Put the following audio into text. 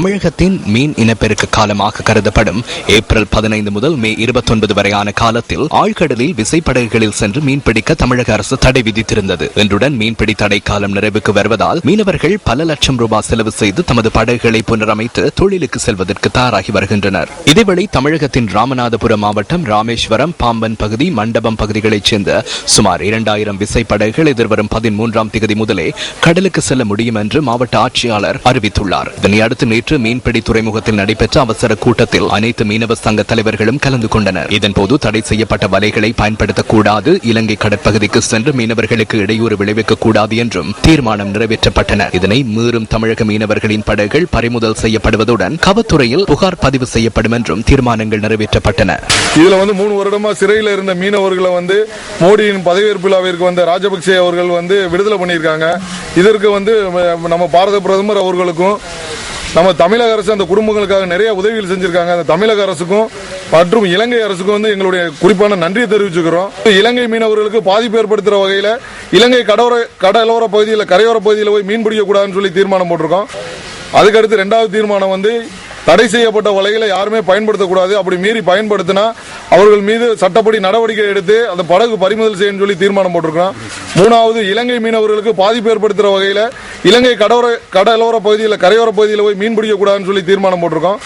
தமிழகத்தின் மீன் இனப்பெருக்க காலமாக கருதப்படும் ஏப்ரல் பதினைந்து முதல் மே இருபத்தொன்பது வரையான காலத்தில் ஆழ்கடலில் விசைப்படகுகளில் சென்று மீன்பிடிக்க தமிழக அரசு தடை விதித்திருந்தது. இன்றுடன் மீன்பிடி தடை காலம் நிறைவுக்கு வருவதால் மீனவர்கள் பல லட்சம் ரூபாய் செலவு செய்து தமது படகுகளை புனரமைத்து தொழிலுக்கு செல்வதற்கு தயாராகி வருகின்றனர். இதேவேளை தமிழகத்தின் ராமநாதபுரம் மாவட்டம் ராமேஸ்வரம் பாம்பன் பகுதி மண்டபம் பகுதிகளைச் சேர்ந்த சுமார் இரண்டாயிரம் விசைப்படகுகள் எதிர்வரும் பதிமூன்றாம் தேதி முதலே கடலுக்கு செல்ல முடியும் என்று மாவட்ட ஆட்சியாளர் அறிவித்துள்ளார். இதனை அடுத்து நேற்று மீன்பிடி துறைமுகத்தில் நடைபெற்ற அவசர கூட்டத்தில் அனைத்து மீனவ சங்க தலைவர்களும் கலந்து கொண்டனர். இதன்போது தடை செய்யப்பட்ட வலைகளை பயன்படுத்தக்கூடாது இலங்கை கடற்பகுதிக்கு சென்று மீனவர்களுக்கு இடையூறு விளைவிக்கக் கூடாது என்றும் தீர்மானம் நிறைவேற்றப்பட்டன இதனை மீறும் தமிழக மீனவர்களின் படகுகள் பறிமுதல் செய்யப்படுவதுடன் கவத்துறையில் புகார் பதிவு செய்யப்படும் என்றும் தீர்மானங்கள் நிறைவேற்றப்பட்டன. இதுல வந்து மூணு வருடமா சிறையில் இருந்த மீனவர்களை வந்து மோடியின் பதவியேற்பு விழாவிற்கு வந்த ராஜபக்சே அவர்கள் வந்து விடுதலை பண்ணியிருக்காங்க. இதற்கு வந்து நம்ம பாரத பிரதமர் அவர்களுக்கும் நம்ம தமிழக அரசு அந்த குடும்பங்களுக்காக நிறைய உதவிகள் செஞ்சிருக்காங்க. அந்த தமிழக அரசுக்கும் மற்றும் இலங்கை அரசுக்கும் வந்து எங்களுடைய குறிப்பான நன்றியை தெரிவிச்சுக்கிறோம். இலங்கை மீனவர்களுக்கு பாதிப்பு ஏற்படுத்துற வகையில இலங்கை கடலோர கடலோர பகுதியில் கரையோர பகுதியில் போய் மீன் பிடிக்கக்கூடாதுன்னு சொல்லி தீர்மானம் போட்டிருக்கோம். அதுக்கடுத்து ரெண்டாவது தீர்மானம் வந்து தடை செய்யப்பட்ட வலைகளை யாருமே பயன்படுத்தக்கூடாது. அப்படி மீறி பயன்படுத்தினா அவர்கள் மீது சட்டப்படி நடவடிக்கை எடுத்து அந்த படகு பறிமுதல் செய்யணும்னு சொல்லி தீர்மானம் போட்டிருக்கிறோம் மூணாவது இலங்கை மீனவர்களுக்கு பாதிப்பு ஏற்படுத்துற வகையில் இலங்கை கடலோர கடலோர பகுதியில் கரையோர பகுதியில் போய் மீன் பிடிக்கக்கூடாதுன்னு சொல்லி தீர்மானம் போட்டிருக்கோம்